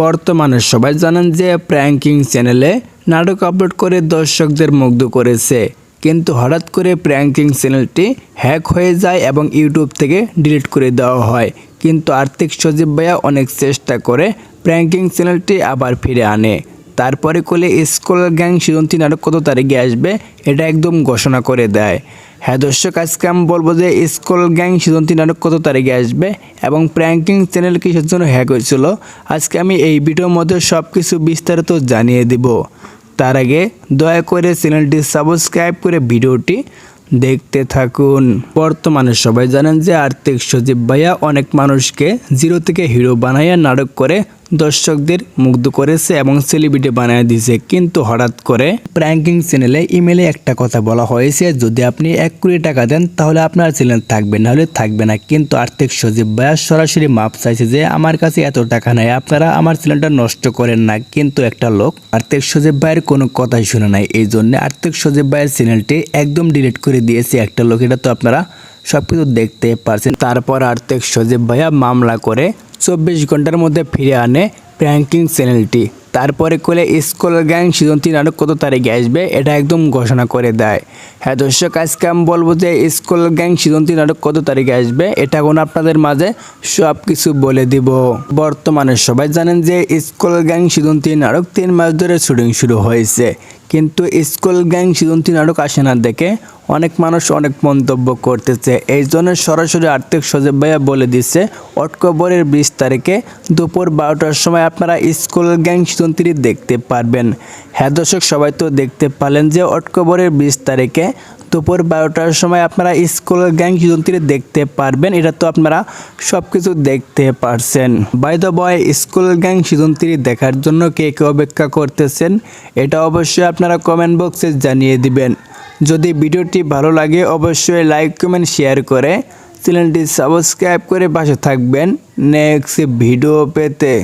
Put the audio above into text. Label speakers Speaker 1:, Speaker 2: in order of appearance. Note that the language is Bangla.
Speaker 1: বর্তমানে সবাই জানেন যে প্র্যাঙ্কিং চ্যানেলে নাটক আপলোড করে দর্শকদের মুগ্ধ করেছে। কিন্তু হঠাৎ করে প্র্যাঙ্কিং চ্যানেলটি হ্যাক হয়ে যায় এবং ইউটিউব থেকে ডিলিট করে দেওয়া হয়। কিন্তু আর্থিক সজীব ভাইয়া অনেক চেষ্টা করে প্র্যাঙ্কিং চ্যানেলটি আবার ফিরে আনে। তারপরে কোলে স্কুল গ্যাং সিজন নাটক কত তারিখে আসবে, এটা একদম ঘোষণা করে দেয়। হ্যাঁ দর্শক, আজকে আমি বলব যে স্কুল গ্যাং সিজন নাটক কত তারিখে আসবে এবং প্র্যাঙ্কিং চ্যানেল কিসের জন্য হ্যাক হয়েছিল, আজকে আমি এই ভিডিওর মধ্যে সব কিছু বিস্তারিত জানিয়ে দিব। তার আগে দয়া করে চ্যানেলটি সাবস্ক্রাইব করে ভিডিওটি দেখতে থাকুন। বর্তমানে সবাই জানেন যে আর্থিক সজীব ভাইয়া অনেক মানুষকে জিরো থেকে হিরো বানাইয়া নাটক করে দর্শকদের মুগ্ধ করেছে এবং সেলিব্রিটি বানিয়ে দিয়েছে। কিন্তু হঠাৎ করে প্র্যাঙ্কিং চ্যানেলে ইমেলে একটা কথা বলা হয়েছে, যদি আপনি এক কোটি টাকা দেন, তাহলে আপনার চ্যানেল থাকবে নাহলে থাকবে না। কিন্তু আর্থিক সজীব ভাইয়া সরাসরি মাপ চাইছে যে, আমার কাছে এত টাকা নাই, আপনারা আমার চ্যানেলটা নষ্ট করেন না। কিন্তু একটা লোক আর্থিক সজীব ভাইয়ের কোনো কথাই শুনে নাই। এই জন্য আর্থিক সজীব ভাইয়ের চ্যানেলটি একদম ডিলিট করে দিয়েছে। একটা লোক, এটা তো আপনারা সব কিছু দেখতে পারছেন। তারপর আর্থিক সজীব ভাইয়া মামলা করে চব্বিশ ঘণ্টার মধ্যে ফিরে আনে প্র্যাঙ্কিং চ্যানেলটি। তারপরে কোলে স্কুল গ্যাং সিজন আরও কত তারিখে আসবে এটা একদম ঘোষণা করে দেয়। হ্যাঁ দর্শক, আজকে আমি বলব যে স্কুল গ্যাং সিজন আরও কত তারিখে আসবে এটা এখন আপনাদের মাঝে সব কিছু বলে দিব। বর্তমানে সবাই জানেন যে স্কুল গ্যাং সিজন আরও তিন মাস ধরে শুটিং শুরু হয়েছে। কিন্তু স্কুল গ্যাং সিজন নাটক আসে না দেখে অনেক মানুষ অনেক মন্তব্য করতেছে। এই জন্য সরাসরি আর্থিক সজীব ভাইয়া বলে দিচ্ছে, অক্টোবরের বিশ তারিখে দুপুর বারোটার সময় আপনারা স্কুল গ্যাং সিজন দেখতে পারবেন। হ্যাঁ দর্শক, সবাই তো দেখতে পারলেন যে অক্টোবরের বিশ তারিখে দুপুর বারোটার সময় আপনারা স্কুল গ্যাং সিজন দেখতে পারবেন। এটা তো আপনারা সব কিছু দেখতে পারছেন। By the boy school gang season three দেখার জন্য কে কে অপেক্ষা করতেছেন, এটা অবশ্যই আপনারা কমেন্ট বক্সে জানিয়ে দিবেন। যদি ভিডিওটি ভালো লাগে, অবশ্যই লাইক কমেন্ট শেয়ার করে চ্যানেলটি সাবস্ক্রাইব করে পাশে থাকবেন। নেক্সট ভিডিও পেতে।